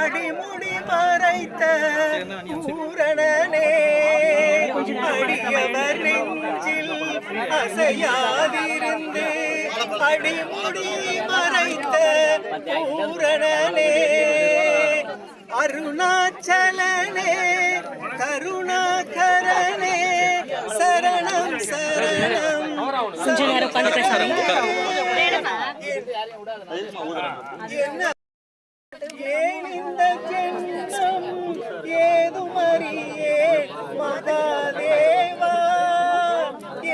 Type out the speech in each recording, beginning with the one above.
அடிமுடி மறைத்த பூரணனே அடியவர் நெஞ்சில் அசையாதிருந்து அடிமுடி மறைத்த பூரணனே அருணாச்சலனே கருணாகரனே சரணம் சரணம் கொஞ்ச நேரம் உட்காந்து ஏன் இந்த ஜென்மம் ஏதுமறியே? மகாதேவா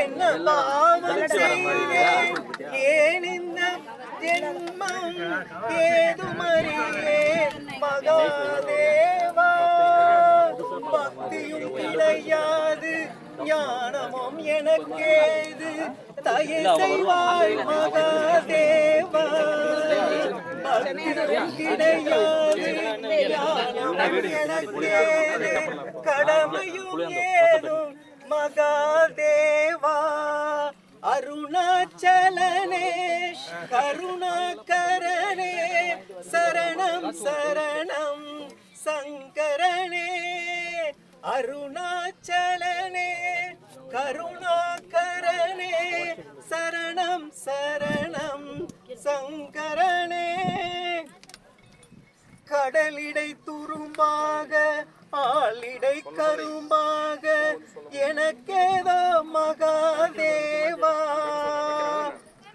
என்ன பாவம் செய்தேன் ஏன் இந்த ஜென்மம் ஏதுமறியே? மகாதேவா பக்தியும் கிடையாது ஞானமும் எனக்கேது. தயை செய்வாய் மகாதேவா. கடமையும் ஏதும் மகாதேவா அருணாச்சலனே கருணாகரனே சரணம் சரணம் சங்கரனே அருணாச்சலனே கருணாகரனே சரணம் சரணம் சங்கரனே. கடலிடை துரும்பாக ஆளிடை கரும்பாக எனக்கேதா மகாதேவா?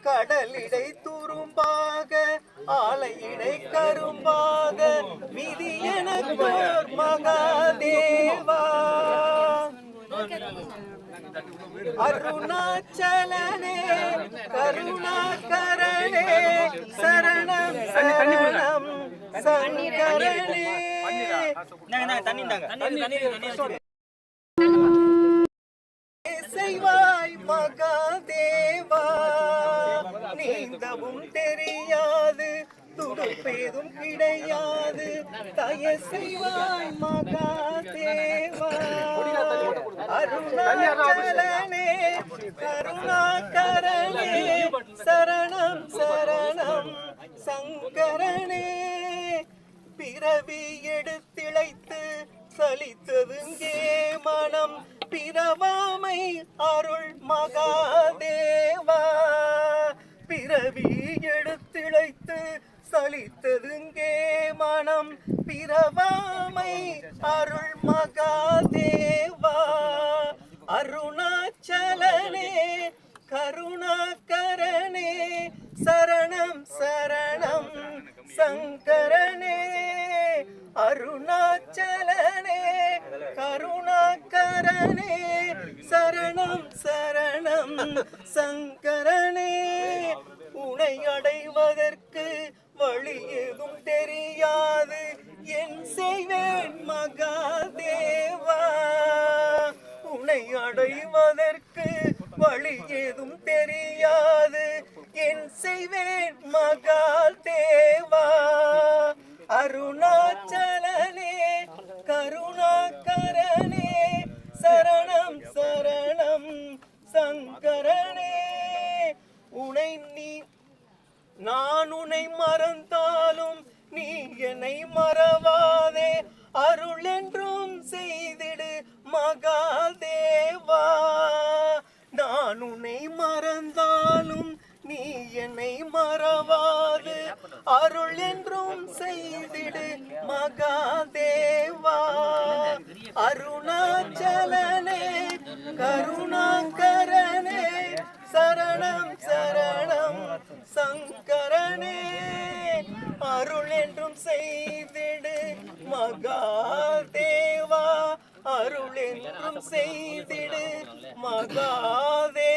கடலிடை துரும்பாக ஆலையிடை கரும்பாக விதி எனக்கோர் மகாதேவா? அருணாச்சலனே கருணாகரனே சரணம் சரணம் செய்வாய் மகா தேவா நீந்தவும் தெரியாது துடுப்பேதும் கிடையாது. தய செய்வாய் மகா தேவா அருணாச்சலனே கருணாகரனே சரணம் சரணம் சங்கரனே. பிறவி எடுத்திழைத்து சலித்ததுங்கே மனம் பிறவாமை அருள் மகாதேவா. பிறவி எடுத்திழைத்து சலித்ததுங்கே மனம் பிறவாமை அருள் மகாதேவா. அருணாச்சலனே கருணாச்சலனே கருணாக்கரனே சரணம் சரணம் சங்கரனே. உனை அடைவதற்கு வழி எதுவும் தெரியாது. என் செய்வேன் மகாதேவா. உனை அடைவதற்கு வழி எதுவும் தெரியாது. என் செய்வேன் மகா நான் உன்னை மறந்தாலும் நீ என்னை மறவாது. அருள் என்றும் செய்திடு மகாதேவா. அருணாச்சலனே கருணாங்கரனே சரணம் சரணம் சங்கரனே. அருள் என்றும் செய்திடு மகா அருள் செய்திடு மகாதே